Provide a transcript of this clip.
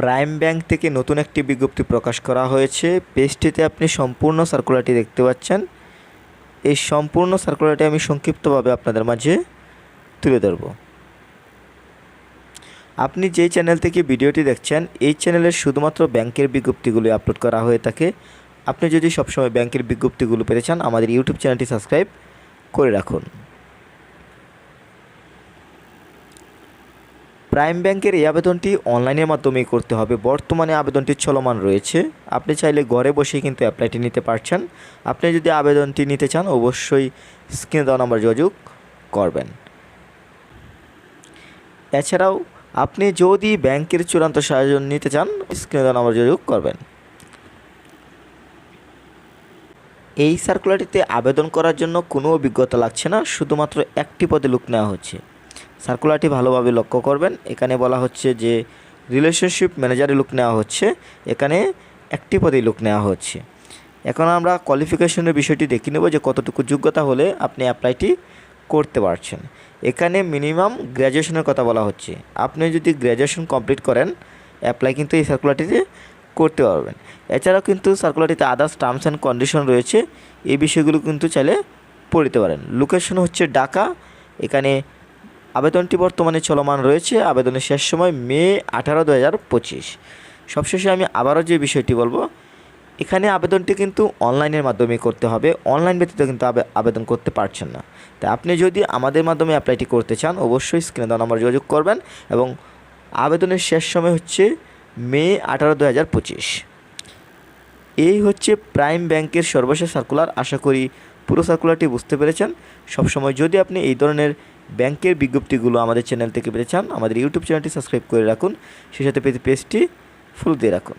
Prime bank থেকে নতুন একটি বিজ্ঞপ্তি প্রকাশ করা হয়েছে। পেজটিতে আপনি সম্পূর্ণ সার্কুলারটি দেখতে পাচ্ছেন। এই সম্পূর্ণ সার্কুলারটি আমি সংক্ষিপ্তভাবে আপনাদের মাঝে তুলে ধরব। আপনি যেই চ্যানেল থেকে ভিডিওটি দেখছেন, এই চ্যানেলের শুধুমাত্র ব্যাংকের বিজ্ঞপ্তিগুলি আপলোড করা হয়ে থাকে। আপনি যদি সবসময় ব্যাংকের বিজ্ঞপ্তিগুলো পেতে চান, আমাদের ইউটিউব চ্যানেলটি সাবস্ক্রাইব করে রাখুন। প্রাইম ব্যাংকের এই আবেদনটি অনলাইনের মাধ্যমেই করতে হবে। বর্তমানে আবেদনটি চলমান রয়েছে। আপনি চাইলে ঘরে বসেই কিন্তু অ্যাপ্লাইটি নিতে পারছেন। আপনি যদি আবেদনটি নিতে চান, অবশ্যই স্ক্রিনে দেওয়া নাম্বার যোগাযোগ করবেন। এছাড়াও, আপনি যদি ব্যাংকের চূড়ান্ত সাহায্য নিতে চান স্ক্রিনে দেওয়া নাম্বার যোগাযোগ করবেন। এই সার্কুলারটিতে আবেদন করার জন্য কোনো অভিজ্ঞতা লাগছে না। শুধুমাত্র একটি পদে লুক নেওয়া হচ্ছে। সার্কুলারটি ভালোভাবে লক্ষ্য করবেন। এখানে বলা হচ্ছে যে রিলেশনশিপ ম্যানেজারে লোক নেওয়া হচ্ছে। এখানে একটি পদেই লোক নেওয়া হচ্ছে। এখন আমরা কোয়ালিফিকেশনের বিষয়টি দেখে নেব যে, কতটুকু যোগ্যতা হলে আপনি অ্যাপ্লাইটি করতে পারছেন। এখানে মিনিমাম গ্র্যাজুয়েশনের কথা বলা হচ্ছে। আপনি যদি গ্র্যাজুয়েশন কমপ্লিট করেন অ্যাপ্লাই কিন্তু এই সার্কুলারটিতে করতে পারবেন। এছাড়াও কিন্তু সার্কুলারটিতে আদার্স টার্মস অ্যান্ড কন্ডিশন রয়েছে। এই বিষয়গুলো কিন্তু চাইলে পড়তে পারেন। লোকেশন হচ্ছে ঢাকা। এখানে আবেদনটি বর্তমানে চলমান রয়েছে। আবেদনের শেষ সময় মে আঠারো দু হাজার পঁচিশ। সবশেষে আমি আবারও যে বিষয়টি বলব, এখানে আবেদনটি কিন্তু অনলাইনের মাধ্যমে করতে হবে। অনলাইন ব্যতীত কিন্তু আবে- আবেদন করতে পারছেন না। তাই আপনি যদি আমাদের মাধ্যমে অ্যাপ্লাইটি করতে চান, অবশ্যই স্ক্রিনে দেওয়া নম্বর যোগাযোগ করবেন এবং আবেদনের শেষ সময় হচ্ছে মে আঠারো দু হাজার পঁচিশ। এই হচ্ছে প্রাইম ব্যাংকের সর্বশেষ সার্কুলার। আশা করি পুরো সার্কুলারটি বুঝতে পেরেছেন। সবসময় যদি আপনি এই ধরনের ব্যাংকের বিজ্ঞপ্তিগুলো আমাদের চ্যানেল থেকে পেতে চান, আমাদের ইউটিউব চ্যানেলটি সাবস্ক্রাইব করে রাখুন, সেই সাথে পেজটি ফুল দিয়ে রাখুন।